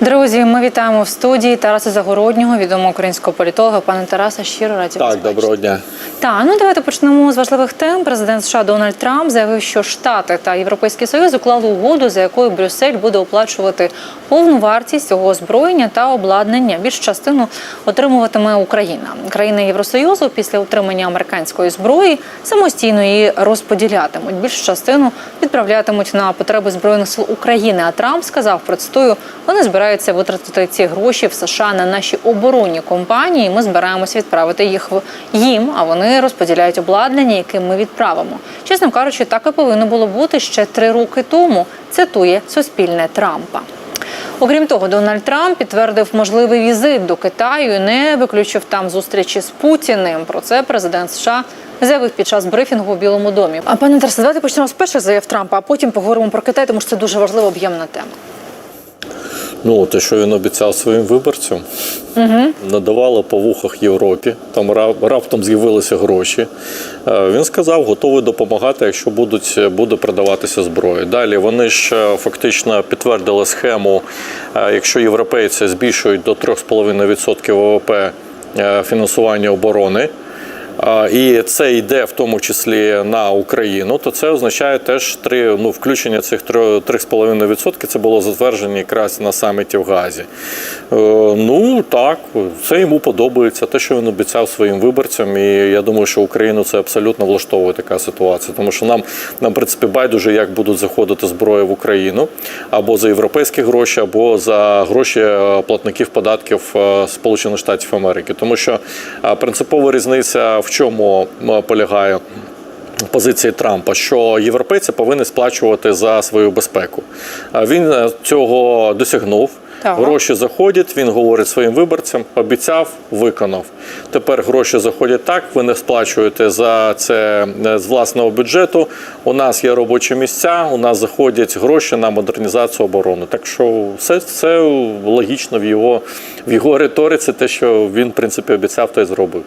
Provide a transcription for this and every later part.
Друзі, ми вітаємо в студії Тараса Загороднього, відомого українського політолога. Пане Тарасе, щиро раді вас Так, доброго дня. Так, ну давайте почнемо з важливих тем. Президент США Дональд Трамп заявив, що Штати та Європейський Союз уклали угоду, за якою Брюссель буде оплачувати повну вартість цього озброєння та обладнання. Більшу частину отримуватиме Україна. Країни Євросоюзу після отримання американської зброї самостійно її розподілятимуть. Більшу частину відправлятимуть на потреби збройних сил України. А Трамп сказав, процитую, вони збираються витратити ці гроші в США на наші оборонні компанії. Ми збираємося відправити їх їм, а вони розподіляють обладнання, яке ми відправимо. Чесно кажучи, так і повинно було бути ще три роки тому. Цитує Суспільне Трампа. Окрім того, Дональд Трамп підтвердив можливий візит до Китаю не виключив там зустрічі з Путіним. Про це президент США заявив під час брифінгу у Білому домі. А пане Тарасе, давайте почнемо з перших заяв Трампа, а потім поговоримо про Китай, тому що це дуже важлива об'ємна тема. Ну, те, що він обіцяв своїм виборцям, угу. надавало по вухах Європі. Там ра- раптом з'явилися гроші. Е, Він сказав, готовий допомагати, якщо будуть буде продаватися зброя. Далі вони ж фактично підтвердили схему, е, якщо європейці збільшують до 3,5% ВВП е, фінансування оборони. І це йде в тому числі на Україну, то це означає теж три ну включення цих 3,5% Це було затверджено якраз на саміті в Газі. Е, Ну так, це йому подобається. Те, що він обіцяв своїм виборцям, і я думаю, що Україну це абсолютно влаштовує така ситуація, тому що нам, в принципі, байдуже, як будуть заходити зброї в Україну або за європейські гроші, або за гроші е, платників податків е, Сполучених Штатів Америки, тому що принципова різниця в чому полягає. Позиції Трампа, що європейці повинні сплачувати за свою безпеку. Він е, цього досягнув. Так. Гроші заходять, він говорить своїм виборцям, обіцяв, виконав. Тепер гроші заходять так, ви не сплачуєте за це е, з власного бюджету. У нас є робочі місця, у нас заходять гроші на модернізацію оборони. Так що все, все логічно в його, в його риториці, те, що він, в принципі, обіцяв, то й зробив.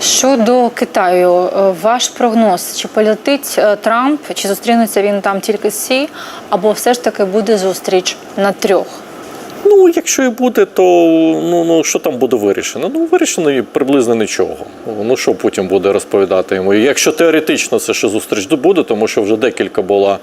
Щодо Китаю, е, ваш прогноз, чи полетить е, Трамп, чи зустрінеться він там тільки Сі, або все ж таки буде зустріч на трьох? Ну, якщо і буде, то ну, ну що там буде вирішено? Ну, вирішено приблизно нічого. Ну що Путін буде розповідати йому? Якщо теоретично це ще зустріч буде, тому що вже декілька було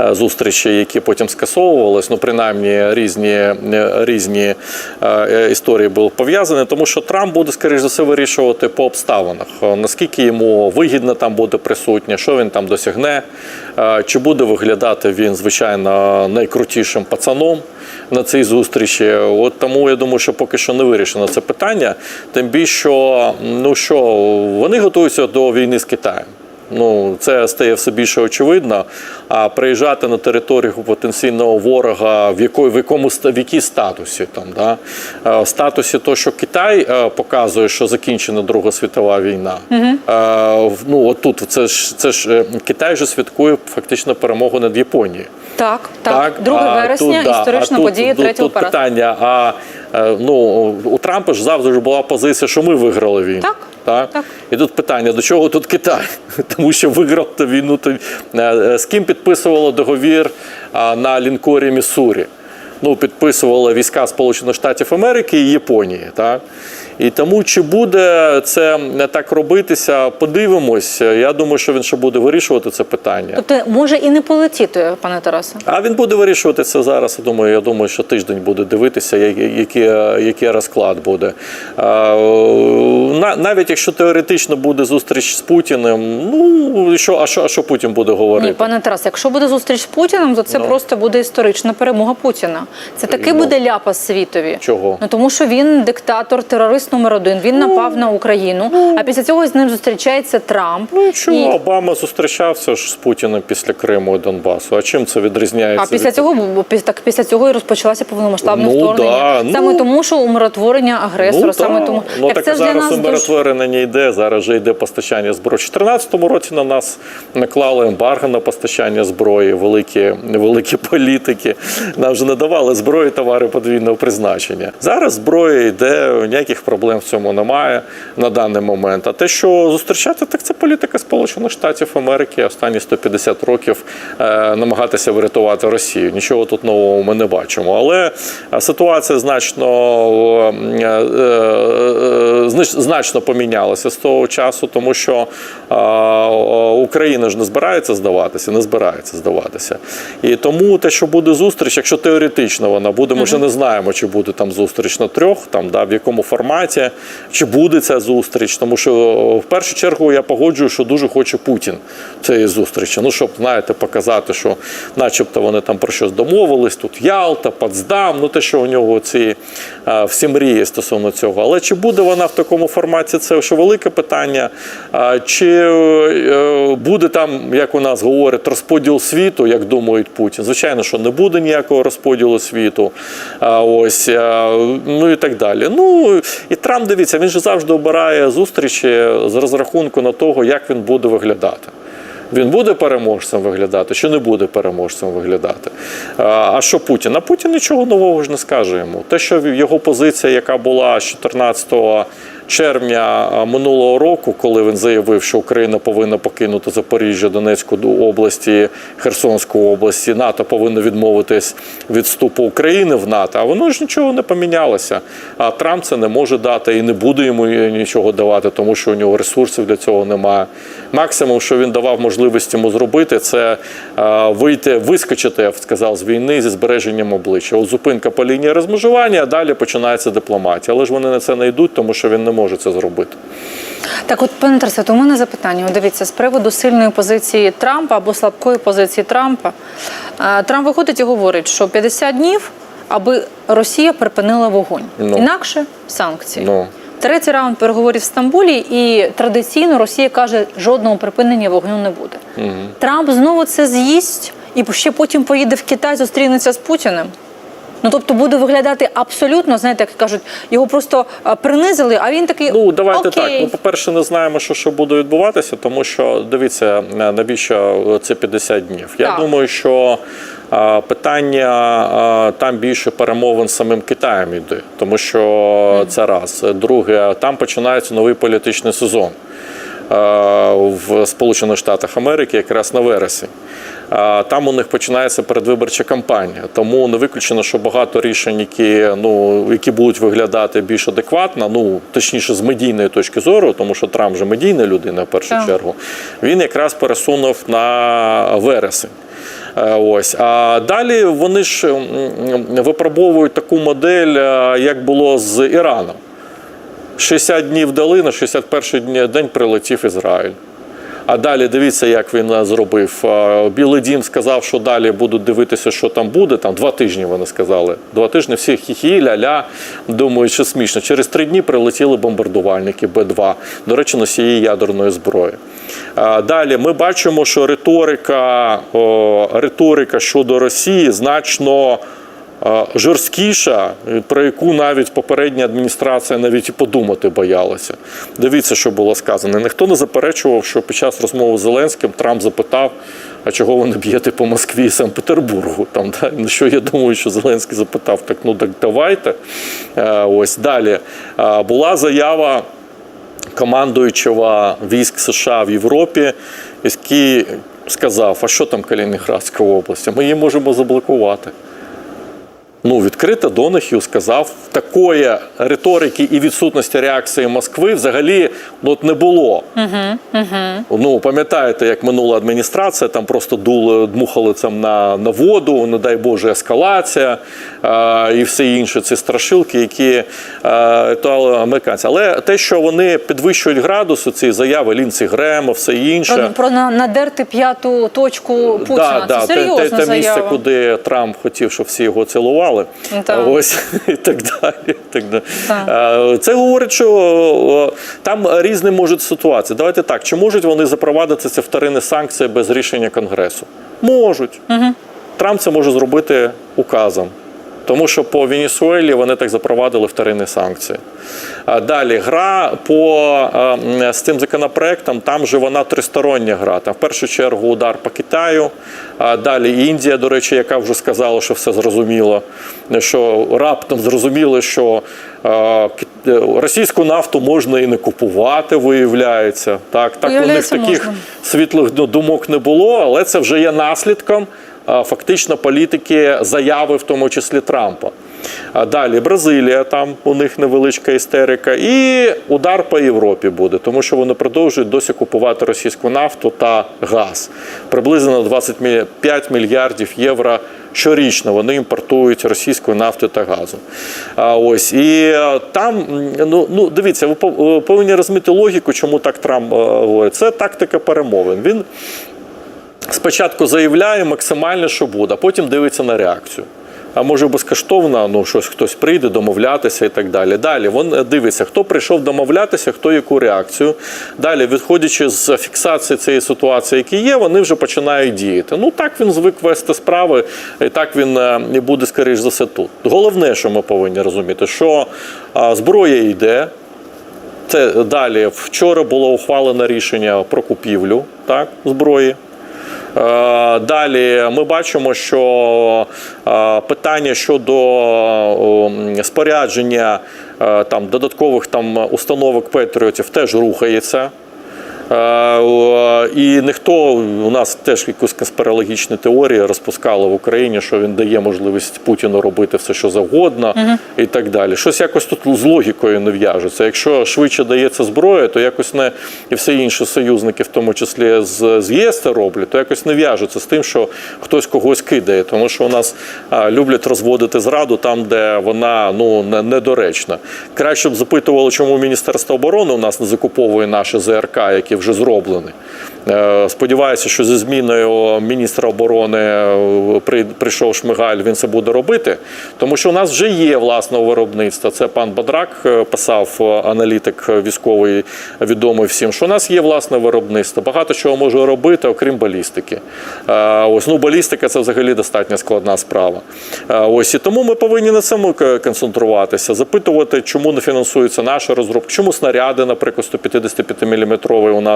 е, зустрічей, які потім скасовувались, ну принаймні різні, е, різні е, історії були пов'язані, тому що Трамп буде, скоріш за все, вирішувати по обставинах, наскільки йому вигідно там буде присутнє, що він там досягне, чи буде виглядати він, звичайно, найкрутішим пацаном на цій зустрічі. От тому я думаю, що поки що не вирішено це питання. Тим більше, ну що вони готуються до війни з Китаєм. Ну, це стає все більше очевидно. А приїжджати на територію потенційного ворога, в якої в якому в якій статусі там, да? Е, в статусі того, що Китай е, показує, що закінчена Друга світова війна. В- Ну отут це ж це ж Китай же святкує фактично перемогу над Японією. Так, так. 2 а вересня, тут, да, історична а тут, подія тут, третього тут питання. А ну у Трампа ж завжди ж була позиція, що ми виграли війну. Так, Так? так. І тут питання: до чого тут Китай? Тому що виграв ту війну. То е, е, з ким підписувало договір на лінкорі Міссурі? Ну, підписували війська Сполучених Штатів Америки і Японії. Так? І тому чи буде це не так робитися, подивимось. Я думаю, що він ще буде вирішувати це питання. Тобто може і не полетіти, пане Тарасе. А він буде вирішувати це зараз. Я думаю, я думаю, що тиждень буде дивитися, який, який розклад буде. На- Навіть якщо теоретично буде зустріч з Путіним, ну що, а що, а що Путін буде говорити? Ні, пане Тарасе, якщо буде зустріч з Путіним, то це Ну. просто буде історична перемога Путіна. Це таки Ну. буде ляпас світові. Чого? Ну тому що він диктатор, терорист номер один. Він напав на Україну. А після цього з ним зустрічається Трамп. Ну що, І- Обама зустрічався ж з Путіним після Криму і Донбасу. А чим це відрізняється? А після від- цього бу- пі- так після цього і розпочалося повномасштабне Ну, вторгнення. да, саме ну. тому, що умиротворення агресора, Ну, саме так. тому ну, як так це ж для зараз нас дуже... умиротворення не йде. Зараз вже йде постачання зброї. У 2014 році на нас наклали ембарго на постачання зброї, великі, великі політики. Нам вже не давали зброї товари подвійного призначення. Зараз зброя йде, ніяких проблем проблем в цьому немає на даний момент. А те, що зустрічати, так це політика Сполучених Штатів Америки останні 150 років е, намагатися врятувати Росію. Нічого тут нового ми не бачимо. Але ситуація значно, е, е, знач- значно помінялася з того часу, тому що Україна ж не збирається здаватися, не збирається здаватися. І тому те, що буде зустріч, якщо теоретично вона буде, ми ще не знаємо, чи буде там зустріч на трьох, там да, в якому форматі, чи буде ця зустріч. Тому що в першу чергу я погоджую, що дуже хоче Путін цієї зустрічі. Ну, щоб знаєте, показати, що, начебто, вони там про щось домовились. Тут Ялта, Потсдам, ну те, що у нього ці всі мрії стосовно цього. Але чи буде вона в такому форматі, це ще велике питання. Чи е, буде там, як у нас говорять, розподіл світу, як думають Путін? Звичайно, що не буде ніякого розподілу світу. Ось, ну і так далі. Ну і Трамп, дивіться, він же завжди обирає зустрічі з розрахунку на того, як він буде виглядати. Він буде переможцем виглядати, чи не буде переможцем виглядати. А що Путін? А Путін нічого нового ж не скаже йому. Те, що його позиція, яка була з 14 червня минулого року, коли він заявив, що Україна повинна покинути Запоріжжя, Донецьку області, Херсонську області, НАТО повинно відмовитись від вступу України в НАТО. А воно ж нічого не помінялося. А Трамп це не може дати і не буде йому нічого давати, тому що у нього ресурсів для цього немає. Максимум, що він давав можливість йому зробити, це вийти, вискочити, я б сказав, з війни зі збереженням обличчя. От зупинка по лінії розмежування, а далі починається дипломатія. Але ж вони на це не йдуть, тому що він не може це зробити. Так, от пане Тарасет, у мене запитання. Дивіться, з приводу сильної позиції Трампа або слабкої позиції Трампа. Трамп виходить і говорить, що 50 днів, аби Росія припинила вогонь. Ну. Інакше санкції. Ну. Третій раунд переговорів в Стамбулі, і традиційно Росія каже, жодного припинення вогню не буде. Трамп знову це з'їсть і ще потім поїде в Китай, зустрінеться з Путіним. Ну тобто буде виглядати абсолютно, знаєте, як кажуть, його просто принизили, а він такий Ну давайте окей. так. Ну, по-перше, не знаємо, що, що буде відбуватися, тому що дивіться, е, навіщо це 50 днів. Я Так. думаю, що е, питання там більше перемовин з самим Китаєм йде, тому що це раз. Друге, там починається новий політичний сезон. В Сполучених Штатах Америки якраз на вересень. Там у них починається передвиборча кампанія, тому не виключено, що багато рішень, які ну які будуть виглядати більш адекватно, ну точніше з медійної точки зору, тому що Трамп же медійна людина в першу Так. чергу. Він якраз пересунув на вересень. Е, Ось а далі вони ж випробовують таку модель, е, як було з Іраном. 60 днів дали, на 61 дні- день прилетів Ізраїль. А далі дивіться, як він зробив. Білий дім сказав, що далі будуть дивитися, що там буде. Там два тижні вони сказали. Два тижні всі хі-хі, ля-ля. Думають, що смішно. Через три дні прилетіли бомбардувальники Б-2. До речі, носії ядерної зброї. Далі ми бачимо, що риторика, риторика щодо Росії значно жорсткіша, про яку навіть попередня адміністрація навіть і подумати боялася. Дивіться, що було сказано. Ніхто не заперечував, що під час розмови з Зеленським Трамп запитав, а чого ви не б'єте по Москві і Санкт-Петербургу? Там, да? На що я думаю, що Зеленський запитав, так ну так давайте. Е, Ось далі. Е, Була заява командуючого військ США в Європі, який сказав, а що там Калінінградська область? Ми її можемо заблокувати. Ну, відкрито Донахів сказав, такої риторики і відсутності реакції Москви взагалі ну, от не було. Ну, пам'ятаєте, як минула адміністрація, там просто дули, дмухали там на, на воду, не дай Боже, ескалація а, і все інше. Ці страшилки, які а, то американці. Але те, що вони підвищують градус, ці заяви Лінці Грема, все інше. Про, про на- надерти п'яту точку Путіна. Да, це да, серйозна те, те, те заява. місце, куди Трамп хотів, щоб всі його цілували. Так. Ось і так далі. Так далі. Е, Це говорить, що там різні можуть ситуації. Давайте так, чи можуть вони запровадити ці вторинні санкції без рішення Конгресу? Можуть. Угу. Трамп це може зробити указом. Тому що по Венесуелі вони так запровадили вторинні санкції. Далі гра по е, з цим законопроектом, там же вона тристороння гра. Там в першу чергу удар по Китаю, далі Індія, до речі, яка вже сказала, що все зрозуміло, що раптом зрозуміли, що е, е, російську нафту можна і не купувати, виявляється. Так, так у них таких можна. світлих думок не було, але це вже є наслідком фактично політики заяви, в тому числі Трампа. Далі Бразилія, там у них невеличка істерика, і удар по Європі буде, тому що вони продовжують досі купувати російську нафту та газ. Приблизно 25 мільярдів євро щорічно вони імпортують російської нафти та газу. А ось і е, там, ну, ну дивіться, ви пов- повинні розуміти логіку, чому так Трамп е, говорить. Це тактика перемовин. Він спочатку заявляє максимально, що буде, а потім дивиться на реакцію. А може безкоштовно, ну щось хтось прийде домовлятися і так далі. Далі він е, дивиться, хто прийшов домовлятися, хто яку реакцію. Далі, відходячи з фіксації цієї ситуації, які є, вони вже починають діяти. Ну так він звик вести справи, і так він е, і буде скоріш за все тут. Головне, що ми повинні розуміти, що зброя йде. Це далі вчора було ухвалено рішення про купівлю так, зброї. Е, Далі ми бачимо, що е, питання щодо спорядження е, там, додаткових там, установок патріотів теж рухається. Е, І ніхто у нас теж якусь конспірологічні теорії розпускали в Україні, що він дає можливість Путіну робити все, що завгодно, і так далі. Щось якось тут з логікою не в'яжеться. Якщо швидше дається зброя, то якось не і всі інші союзники, в тому числі з, з ЄС це роблять, то якось не в'яжеться з тим, що хтось когось кидає. Тому що у нас а, люблять розводити зраду там, де вона ну не- недоречна. Краще б запитували, чому Міністерство оборони у нас не закуповує наші ЗРК, які вже зроблені. Е, Сподіваюся, що зі зміною міністра оборони е, прийшов Шмигаль, він це буде робити, тому що у нас вже є власне виробництво. Це пан Бадрак е, писав, аналітик військовий, відомий всім, що у нас є власне виробництво. Багато чого може робити, окрім балістики. Ось ну балістика це взагалі достатньо складна справа. Ось і тому ми повинні на цьому концентруватися, запитувати, чому не фінансується наша розробка, чому снаряди, наприклад, 155 мм у нас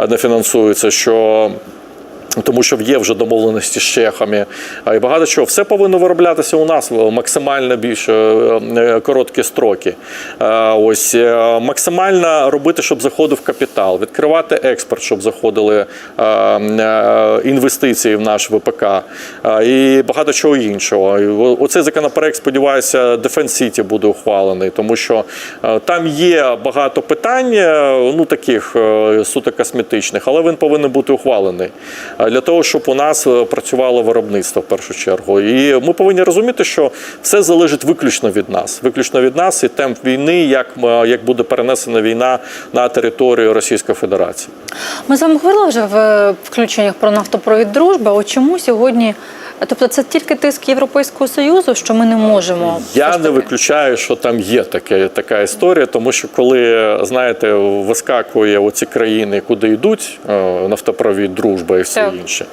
е, не фінансуються. Що тому що є вже домовленості з чехами і багато чого. Все повинно вироблятися у нас в максимально більш е, е, короткі строки. Е, Ось е, максимально робити, щоб заходив капітал, відкривати експорт, щоб заходили е, е, інвестиції в наш ВПК е, і багато чого іншого. Оцей законопроект, сподіваюся, Defense City буде ухвалений, тому що е, там є багато питань, е, ну таких е, суто косметичних, але він повинен бути ухвалений е, для того, щоб у нас е, працювало виробництво в першу чергу. І ми повинні розуміти, що все залежить виключно від нас, виключно від нас і темп війни, як, м- як буде перенесена війна на територію Російської Федерації. Ми з вами говорили вже в включеннях про нафтопровід дружба. От чому сьогодні? Тобто це тільки тиск Європейського Союзу, що ми не можемо. Я не виключаю, що там є таке, така історія, тому що коли знаєте, вискакує оці країни, куди йдуть е, нафтопровід, дружба і все Так. Інше.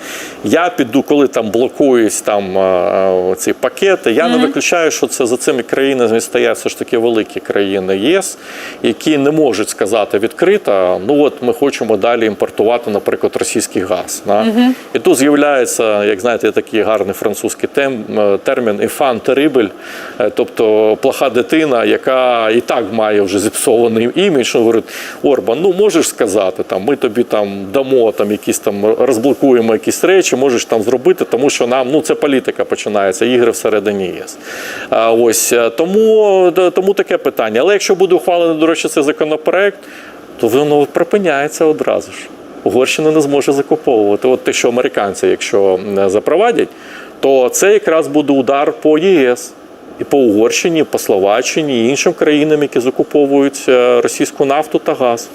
Я піду, коли там блокують там е, ці пакети. Я не виключаю, що це за цими країнами стоять все ж таки великі країни ЄС, які не можуть сказати відкрито. Ну от ми хочемо далі імпортувати, наприклад, російський газ. Да? І тут з'являється, як знаєте, такий гарний французький е, термін «enfant terrible», е, тобто плоха дитина, яка і так має вже зіпсований імідж. Говорить, Орбан, ну можеш сказати, там, ми тобі там дамо там якісь там розблокуємо якісь речі, можеш там зробити, тому що нам ну це політика починається, ігри всередині ЄС. Ось е, тому, тому таке питання. Але якщо буде ухвалений, до речі, цей законопроект, то воно припиняється одразу ж. Угорщина не зможе закуповувати. От те, що американці, якщо запровадять, то це якраз буде удар по ЄС. І по Угорщині, по Словаччині і іншим країнам, які закуповують е, російську нафту та газ.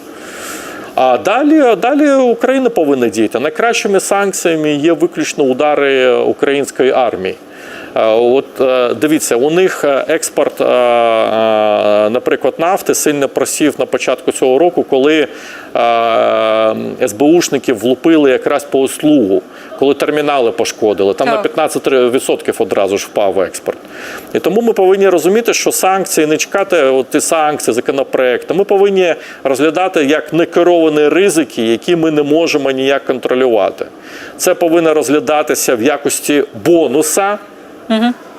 А далі, далі Україна повинна діяти. Найкращими санкціями є виключно удари української армії. Е, От е, дивіться, у них е, експорт, наприклад, нафти сильно просів на початку цього року, коли СБУшники влупили якраз по услугу, коли термінали пошкодили. Там на 15% одразу ж впав експорт. І тому ми повинні розуміти, що санкції не чекати от ті санкції, законопроекти. Ми повинні розглядати як некеровані ризики, які ми не можемо ніяк контролювати. Це повинно розглядатися в якості бонуса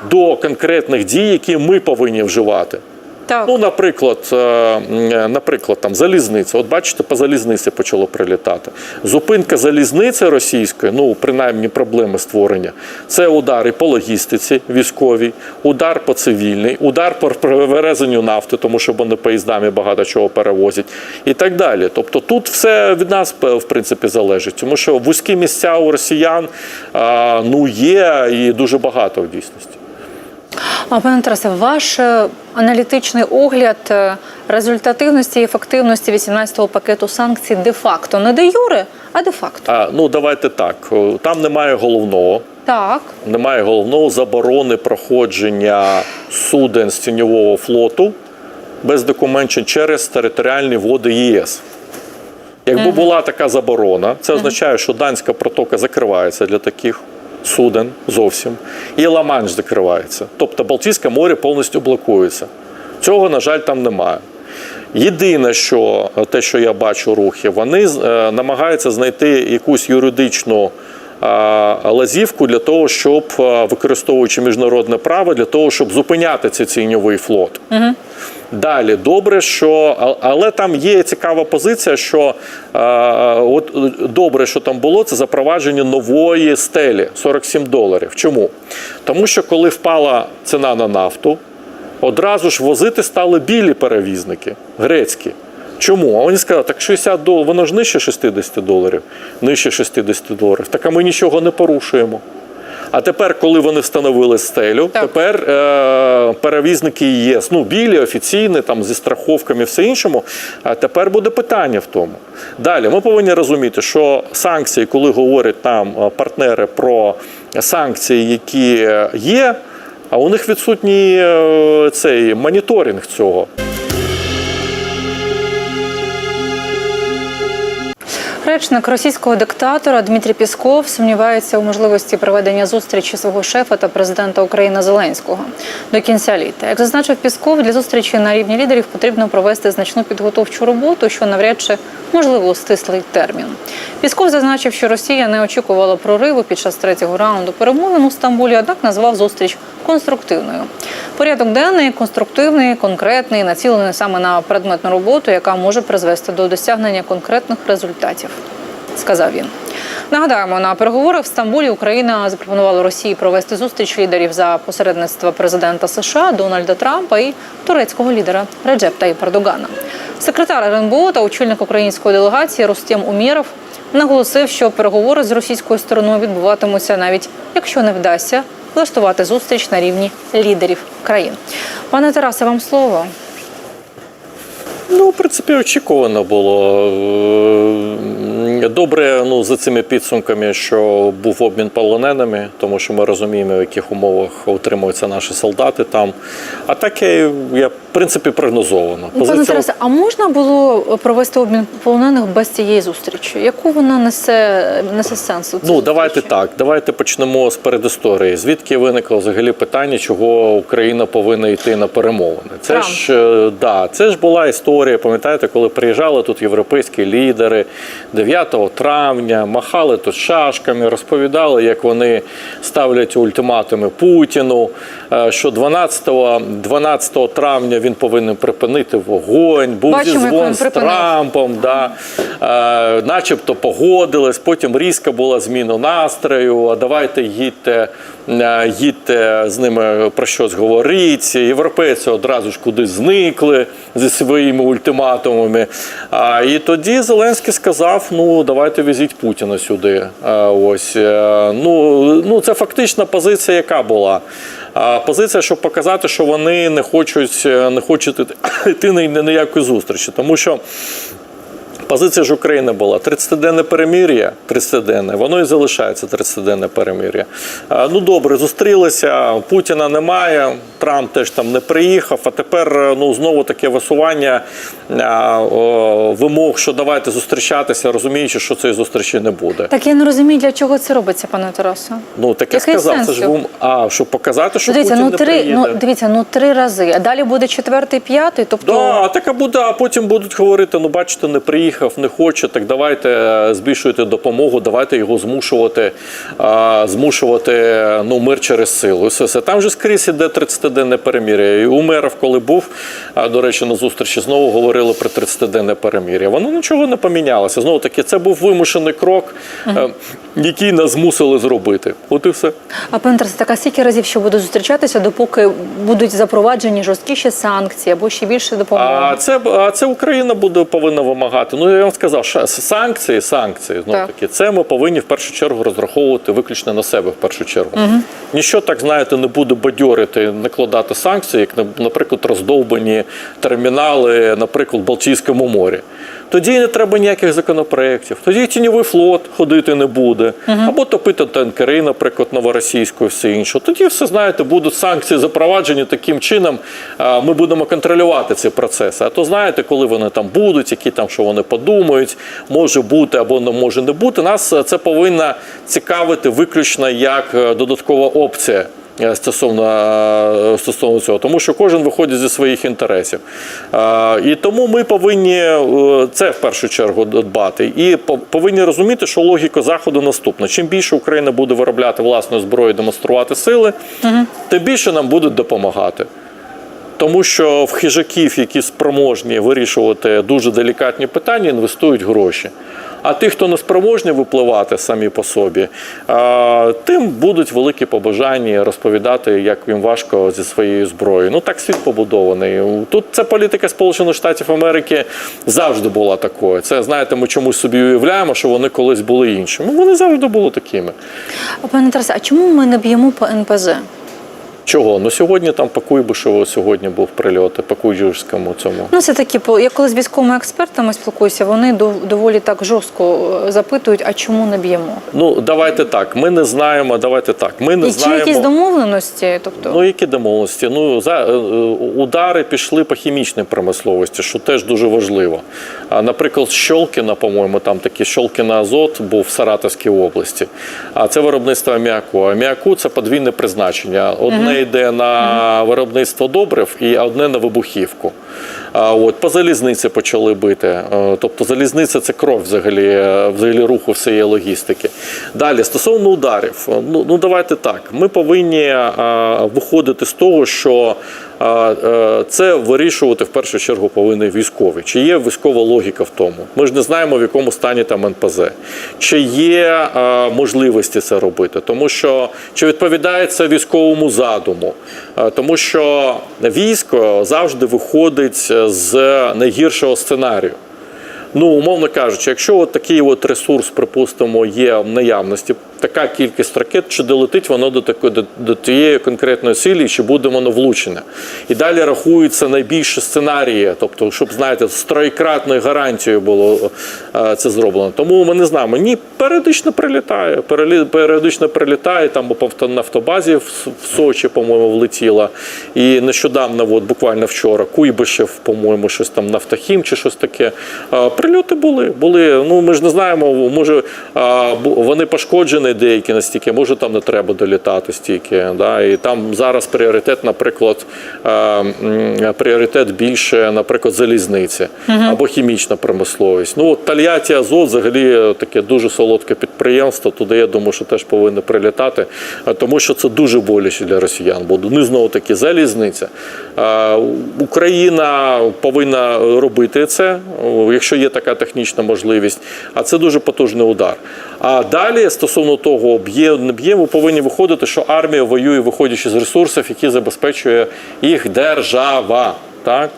до конкретних дій, які ми повинні вживати. Так. Ну, наприклад, е, наприклад, там залізниця. От бачите, по залізниці почало прилітати. Зупинка залізниці російської, ну принаймні проблеми створення. Це удар і по логістиці військовій, удар по цивільній, удар по перевезенню нафти, тому що вони поїздами багато чого перевозять, і так далі. Тобто тут все від нас в принципі залежить, тому що вузькі місця у росіян ну є і дуже багато в дійсності. А пане Тарасе, ваш е, аналітичний огляд е, результативності і ефективності 18-го пакету санкцій де-факто не де юре, а де-факто. А, ну давайте так. Там немає головного. Так. Немає головного заборони проходження суден з тіньового флоту без документів через територіальні води ЄС. Якби була така заборона, це означає, що данська протока закривається для таких суден зовсім, і Ла-Манш закривається. Тобто Балтійське море повністю блокується. Цього, на жаль, там немає. Єдине, що те, що я бачу рухи, вони е, намагаються знайти якусь юридичну лазівку для того, щоб використовуючи міжнародне право, для того, щоб зупиняти цей тіньовий флот. Далі добре, що але там є цікава позиція, що е, от добре, що там було, це запровадження нової стелі 47 доларів. Чому? Тому що коли впала ціна на нафту, одразу ж возити стали білі перевізники, грецькі. Чому? А вони сказали, так 60 доларів, воно ж нижче 60 доларів, нижче 60 доларів. Так а ми нічого не порушуємо. А тепер, коли вони встановили стелю, Так. тепер е, перевізники ЄС, ну білі, офіційні, там зі страховками, все іншому. А тепер буде питання в тому. Далі ми повинні розуміти, що санкції, коли говорять нам е, партнери про санкції, які є, а у них відсутній е, цей моніторинг цього. Речник російського диктатора Дмитрій Пісков сумнівається у можливості проведення зустрічі свого шефа та президента України Зеленського до кінця літа. Як зазначив Пісков, для зустрічі на рівні лідерів потрібно провести значну підготовчу роботу, що навряд чи можливо у стислий термін. Пісков зазначив, що Росія не очікувала прориву під час третього раунду перемовин у Стамбулі, однак назвав зустріч конструктивною. Порядок денний конструктивний, конкретний, націлений саме на предметну роботу, яка може призвести до досягнення конкретних результатів, сказав він. Нагадаємо, на переговорах в Стамбулі Україна запропонувала Росії провести зустріч лідерів за посередництва президента США Дональда Трампа і турецького лідера Реджеп Таїпа Ердогана. Секретар РНБО та очільник української делегації Рустем Умєров наголосив, що переговори з російською стороною відбуватимуться навіть якщо не вдасться влаштувати зустріч на рівні лідерів країн. Пане Тарасе, вам слово. Ну, в принципі, очікувано було. Е, Добре, ну за цими підсумками, що був обмін полоненими, тому що ми розуміємо, в яких умовах утримуються наші солдати там. А таке, я в принципі прогнозовано. Пане Позиція- Тарасе, а можна було провести обмін полонених без цієї зустрічі? Яку вона несе, несе сенсу? ця Ну, давайте зустріч? так. Давайте почнемо з передісторії. Звідки виникло взагалі питання, чого Україна повинна йти на перемовини? Це Трамп. ж е, да, це ж була історія. Пам'ятаєте, коли приїжджали тут європейські лідери 9 травня, махали тут шашками, розповідали, як вони ставлять ультиматуми Путіну. е, Що 12, 12 травня він повинен припинити вогонь. Був Бачимо, зізвон з. Трампом, да, е, начебто погодились, потім різка була зміна настрою, а давайте їдьте, їдьте з ними про щось говоріть. Європейці одразу ж кудись зникли зі своїми ультиматумами. І тоді Зеленський сказав: ну давайте візіть Путіна сюди. Ось, е, ну, ну, це фактична позиція, яка була. Позиція, щоб показати, що вони не хочуть, е, не хочуть йти на ніякої зустрічі, тому що. Позиція ж України була 30-денне перемир'я, 30-денне, воно і залишається 30-денне перемир'я. Ну добре, зустрілися, Путіна немає, Трамп теж там не приїхав, а тепер е, ну, знову таке висування вимог, що давайте зустрічатися, розуміючи, що цієї зустрічі не буде. Так я не розумію, для чого це робиться, пане Тарасе. Ну таке Який сказав, це ж цього? а, щоб показати, що Ну, дивіться, Путін ну не три, приїде. ну дивіться, ну три рази. А далі буде четвертий, п'ятий. Тобто Да, а так а буде, а потім будуть говорити: ну бачите, не приїхав. Приїхав, не хоче, так давайте е, збільшуйте допомогу, давайте його змушувати, е, змушувати ну, мир через силу. Все, все. Там же скрізь іде 30-денне перемір'я. І у мерів, коли був, до речі, на зустрічі знову говорили про 30-денне перемір'я. Воно нічого не помінялося. Знову таки, це був вимушений крок, е, який нас змусили зробити. От і все. А пане Тарасе, так а скільки разів ще будуть зустрічатися, допоки будуть запроваджені жорсткіші санкції або ще більше допомоги? А це, а це Україна буде повинна вимагати. Ну я вам сказав, що санкції, санкції знову Так. таки, це ми повинні в першу чергу розраховувати виключно на себе в першу чергу. Ніщо так знаєте не буде бадьорити, накладати санкції, як на- наприклад, роздовбані термінали, наприклад, в Балтійському морі. Тоді не треба ніяких законопроєктів. Тоді тіньовий флот ходити не буде, або топити танкери, наприклад, новоросійську і все інше. Тоді все знаєте, будуть санкції запроваджені таким чином. Ми будемо контролювати ці процеси. А то знаєте, коли вони там будуть, які там що вони подумають, може бути або не може не бути. Нас це повинно цікавити виключно як е, додаткова опція. Е, Стосовно, е, стосовно цього, тому що кожен виходить зі своїх інтересів. Е, І тому ми повинні це в першу чергу дбати. І повинні розуміти, що логіка заходу наступна: чим більше Україна буде виробляти власну зброю, демонструвати сили, тим більше нам будуть допомагати. Тому що в хижаків, які спроможні вирішувати дуже делікатні питання, інвестують гроші. А ті, хто не спроможні випливати самі по собі, тим будуть великі побажання розповідати, як їм важко зі своєю зброєю. Ну так світ побудований. Тут це політика Сполучених Штатів Америки завжди була такою. Це знаєте, ми чомусь собі уявляємо, що вони колись були іншими. Вони завжди були такими. Пане Тарасе, а чому ми не б'ємо по НПЗ? Чого? Ну сьогодні там по Куйбишеву сьогодні був прильот, по Куйбишевському цьому. Ну, це такі, я коли з військовими експертами спілкуюся, вони доволі так жорстко е, запитують, а чому не б'ємо? Ну, давайте так. Ми не знаємо. Давайте так. Ми не І чи знаємо. якісь домовленості? Тобто, Ну, які домовленості? Ну, за, е, е, удари пішли по хімічній промисловості, що теж дуже важливо. А, наприклад, Щолкіна, по-моєму, там такий Щолкіна Азот був в Саратовській області. А це виробництво аміаку. Аміаку це подвійне призначення. Одне йде на виробництво добрив і одне на вибухівку. От по залізниці почали бити. Е, Тобто залізниця це кров взагалі, е, взагалі руху всієї логістики. Далі стосовно ударів, е, ну, ну давайте так. Ми повинні виходити з того, що це вирішувати в першу чергу повинні військові. Чи є військова логіка в тому? Ми ж не знаємо, в якому стані там НПЗ. Чи є е, можливості це робити? Тому що чи відповідає це військовому задуму? Е, Тому що військо завжди виходить з найгіршого сценарію. Ну, умовно кажучи, якщо от такий от ресурс, припустимо, є в наявності, така кількість ракет, чи долетить воно до такої до, до тієї конкретної цілі, чи буде воно влучене. І далі рахуються найбільші сценарії, тобто, щоб знаєте, з троєкратною гарантією було е, це зроблено. Тому ми не знаємо. Ні, періодично прилітає. Періодично прилітає там по авто- нафтобазі в, в Сочі, по-моєму, влетіла. І нещодавно, от, буквально вчора, Куйбишев, по-моєму, щось там Нафтохім чи щось таке. Е, Прильоти були. були. Ну, ми ж не знаємо, може е, вони пошкоджені деякі настільки, може там не треба долітати стільки. Да? І там зараз пріоритет, наприклад, е, пріоритет більше, наприклад, залізниці або хімічна промисловість. Ну, Тольятті Азот взагалі таке дуже солодке підприємство. Туди я думаю, що теж повинні прилітати, е, тому що це дуже боляче для росіян. Бо ну, знову таки залізниця. Е, Україна повинна робити це, якщо є така технічна можливість. А це дуже потужний удар. А далі, стосовно того, б'є не повинні виходити, що армія воює, виходячи з ресурсів, які забезпечує їх держава. Так?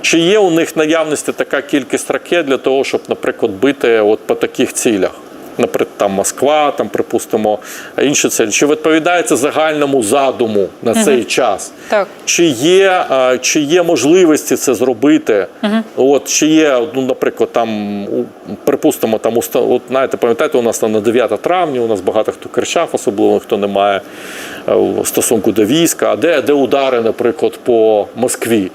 Чи є у них наявності така кількість ракет для того, щоб, наприклад, бити от по таких цілях? Наприклад, там Москва, там, припустимо, інші цілі. Чи відповідає це загальному задуму на цей час? Так. Чи є, чи є можливості це зробити? От, чи є, ну, наприклад, там, припустимо, там, от, знаєте, пам'ятаєте, у нас там на 9 травня, у нас багато хто кричав, особливо хто не має е, стосунку до війська, а де, де удари, наприклад, по Москві?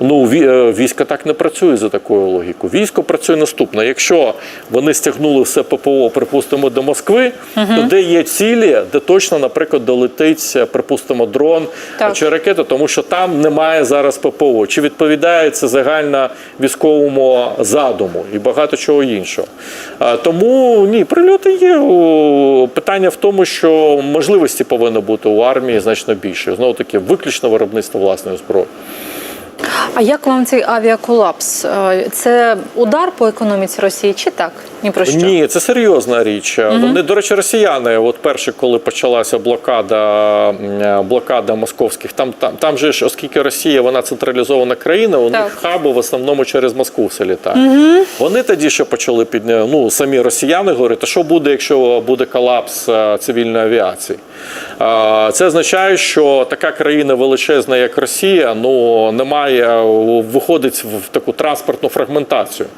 Ну, е, військо так не працює за такою логікою. Військо працює наступно. Якщо вони стягнули все ППО, припустимо, до Москви, то де є цілі, де точно, наприклад, долетить, е, припустимо, дрон Так. чи ракета, тому що там немає зараз ППО. Чи відповідає це загально військовому задуму і багато чого іншого. Тому ні, прильоти є. Питання в тому, що можливості повинно бути у армії значно більше. Знову таки, виключно виробництво власної зброї. А як вам цей авіаколапс? Е, Це удар по економіці Росії чи так? Ні про що? Ні, це серйозна річ. Вони, до речі, росіяни, от перше, коли почалася блокада, блокада московських, там, там, там же ж, оскільки Росія вона централізована країна, у Так. них хаби в основному через Москву все літає. Вони тоді ще почали під ну самі росіяни говорити, що буде, якщо буде колапс е, цивільної авіації. Е, Це означає, що така країна величезна, як Росія, ну не е, виходить в таку транспортну фрагментацію.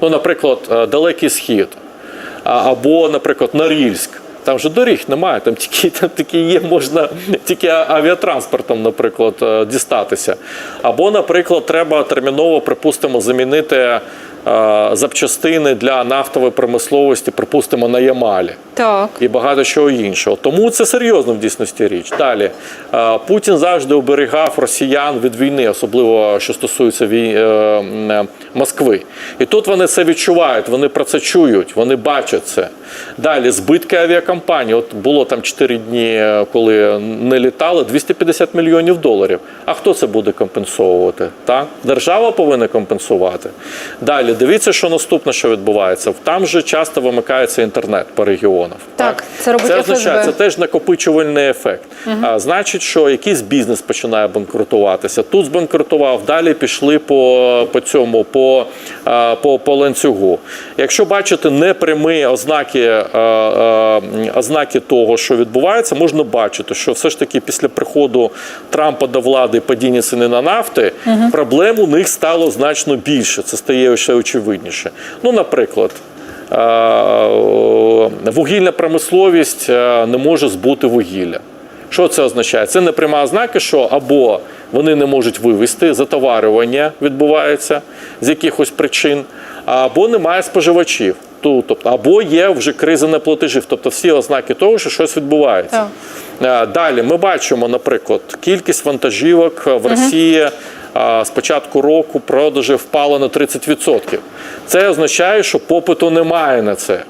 Ну, наприклад, е, Далекий Схід або, наприклад, Норільськ. Там же доріг немає, там тільки, там тільки є, можна тільки авіатранспортом, наприклад, е, дістатися. Або, наприклад, треба терміново, припустимо, замінити запчастини для нафтової промисловості, припустимо, на Ямалі Так. і багато чого іншого. Тому це серйозно в дійсності річ. Далі е, Путін завжди оберігав росіян від війни, особливо що стосується вій... е, е, Москви. І тут вони це відчувають, вони про це чують, вони бачать це. Далі збитки авіакомпаній. От було там 4 дні, е, коли не літали, 250 мільйонів доларів. А хто це буде компенсовувати? Так? Держава повинна компенсувати. Далі дивіться, що наступне, що відбувається. Там же часто вимикається інтернет по регіонах. Так, це робить це означає, це теж накопичувальний ефект. А, значить, що якийсь бізнес починає банкрутуватися. Тут збанкрутував, далі пішли по, по цьому, по, по, по ланцюгу. Якщо бачити непрямі ознаки, ознаки того, що відбувається, можна бачити, що все ж таки після приходу Трампа до влади і падіння ціни на нафти, проблем у них стало значно більше. Це стає ще очевидніше. Ну, наприклад. Вугільна промисловість не може збути вугілля. Що це означає? Це не пряма ознака, що або вони не можуть вивезти, затоварювання відбувається з якихось причин, або немає споживачів. Тобто, або є вже криза неплатежів, тобто всі ознаки того, що щось відбувається. Е, Далі ми бачимо, наприклад, кількість вантажівок в Росії з початку року продажі впала на 30%. Це означає, що попиту немає на це.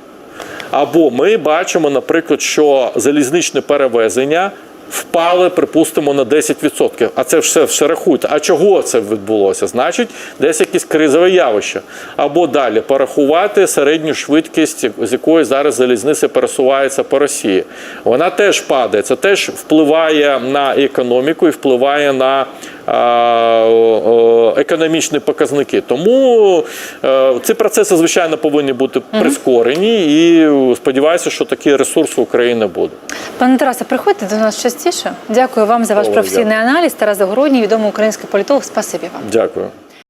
Або ми бачимо, наприклад, що залізничне перевезення впали, припустимо, на 10%. А це все, все рахуйте. А чого це відбулося? Значить, десь якесь кризове явище. Або далі порахувати середню швидкість, з якої зараз залізниця пересувається по Росії. Вона теж падає. Це теж впливає на економіку і впливає на економічні показники. Тому е, ці процеси, звичайно, повинні бути прискорені, і сподіваюся, що такий ресурс України буде. Пане Тарасе, приходьте до нас частіше. Дякую вам за ваш професійний аналіз. Тарас Загородній, відомий український політолог. Спасибі вам. Дякую.